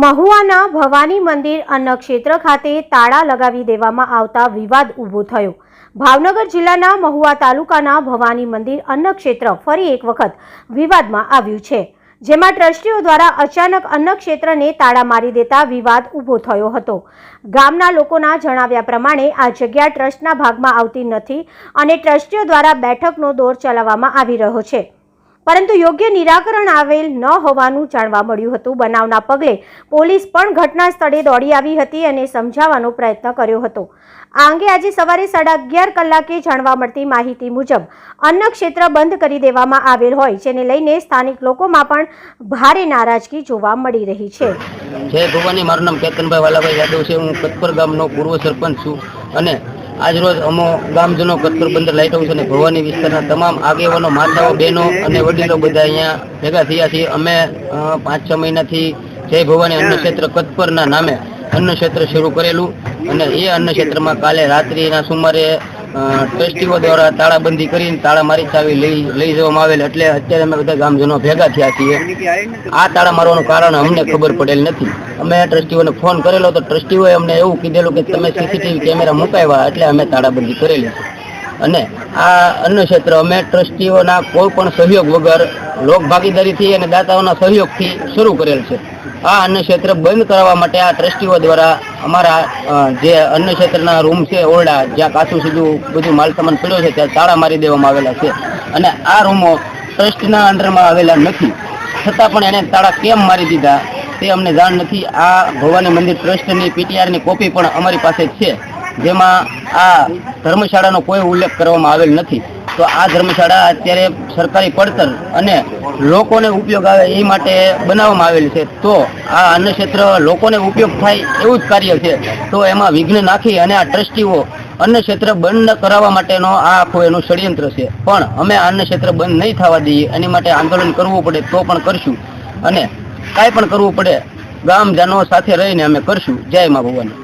મહુવાના ભવાની મંદિર અન્નક્ષેત્ર ખાતે તાળા લગાવી દેવામાં આવતા વિવાદ ઊભો થયો. ભાવનગર જિલ્લાના મહુવા તાલુકાના ભવાની મંદિર અન્નક્ષેત્ર ફરી એક વખત વિવાદમાં આવ્યું છે, જેમાં ટ્રસ્ટીઓ દ્વારા અચાનક અન્નક્ષેત્રને તાળા મારી દેતા વિવાદ ઊભો થયો હતો. ગામના લોકોના જણાવ્યા પ્રમાણે આ જગ્યા ટ્રસ્ટના ભાગમાં આવતી નથી અને ટ્રસ્ટીઓ દ્વારા બેઠકનો દોર ચલાવવામાં આવી રહ્યો છે. પરંતુ યોગ્ય નિરાકરણ આવેલ ન હોવાનું જાણવા મળ્યું હતું. બનાવના પગલે પોલીસ પણ ઘટના સ્થળે દોડી આવી હતી અને સમજાવવાનો પ્રયત્ન કર્યો હતો. આ અંગે આજે સવારે સાડા અગિયાર કલાકે જાણવા મળતી માહિતી મુજબ અન્ન ક્ષેત્ર બંધ કરી દેવામાં આવેલ હોય, જેને લઈને સ્થાનિક લોકોમાં પણ ભારે નારાજગી જોવા મળી રહી છે. જય ભવાની, મારું નામ કેતનભાઈ વાલાભાઈ યાદવ છે. હું કતપર ગામનો પૂર્વ સરપંચ છું અને આજરોજ અમો ગામજનો કતપર બંદર લાઇટ હાઉસ અને ભવાની વિસ્તારના તમામ આગેવાનો, માતાઓ, બહેનો અને વડીલો બધા અહીંયા ભેગા થયા છીએ. અમે પાંચ છ મહિનાથી જય ભવાની અન્ન ક્ષેત્ર કતપરના નામે અન્ન ક્ષેત્ર શરૂ કરેલું અને એ અન્ન ક્ષેત્રમાં કાલે રાત્રિના સુમારે અ, ટ્રસ્ટીઓ દ્વારા તાળાબંધી કરીને તાળા મારી ચાવી લઈ લઈ જવામાં આવેલ એટલે અત્યારે અમે બધા ગામજનો ભેગા થયા છીએ. આ તાળા મારવાનું કારણ અમને ખબર પડેલ નથી. અમે ટ્રસ્ટીઓને ફોન કરેલો તો ટ્રસ્ટીઓએ અમને એવું કીધેલું કે તમે સીસીટીવી કેમેરા મુકાવ્યા એટલે અમે તાળાબંધી કરેલી અને આ અન્ય ક્ષેત્ર અમે ટ્રસ્ટીઓના કોઈ પણ સહયોગ વગર લોક ભાગીદારીથી અને દાતાઓના સહયોગથી શરૂ કરેલ છે. આ અન્ન ક્ષેત્ર બંધ કરાવવા માટે આ ટ્રસ્ટીઓ દ્વારા અમારા જે અન્ન ક્ષેત્રના રૂમ છે, ઓરડા, જ્યાં કાચું સીધું બધું માલ સામાન પડ્યો છે, ત્યાં તાળા મારી દેવામાં આવેલા છે. અને આ રૂમો ટ્રસ્ટના અંડરમાં આવેલા નથી. છતાં પણ એને તાળા કેમ મારી દીધા, તે અમને જાણ નથી. આ ભવાની મંદિર ટ્રસ્ટની પીટીઆરની કોપી પણ અમારી પાસે છે, જેમાં આ ધર્મશાળાનો કોઈ ઉલ્લેખ કરવામાં આવેલ નથી. તો આ ધર્મશાળા અત્યારે સરકારી પડતર અને લોકોને ઉપયોગ આવે એ માટે બનાવવામાં આવેલી છે. તો આ અન્ન ક્ષેત્ર લોકોને ઉપયોગ થાય એવું જ કાર્ય છે. તો એમાં વિઘ્ન નાખી અને આ ટ્રસ્ટીઓ અન્ન ક્ષેત્ર બંધ કરાવવા માટેનો આ આખું એનું ષડયંત્ર છે. પણ અમે અન્ન ક્ષેત્ર બંધ નહીં થવા દઈએ, એની માટે આંદોલન કરવું પડે તો પણ કરશું. અને કાંઈ પણ કરવું પડે, ગામજનો સાથે રહીને અમે કરશું. જય મા ભવાની.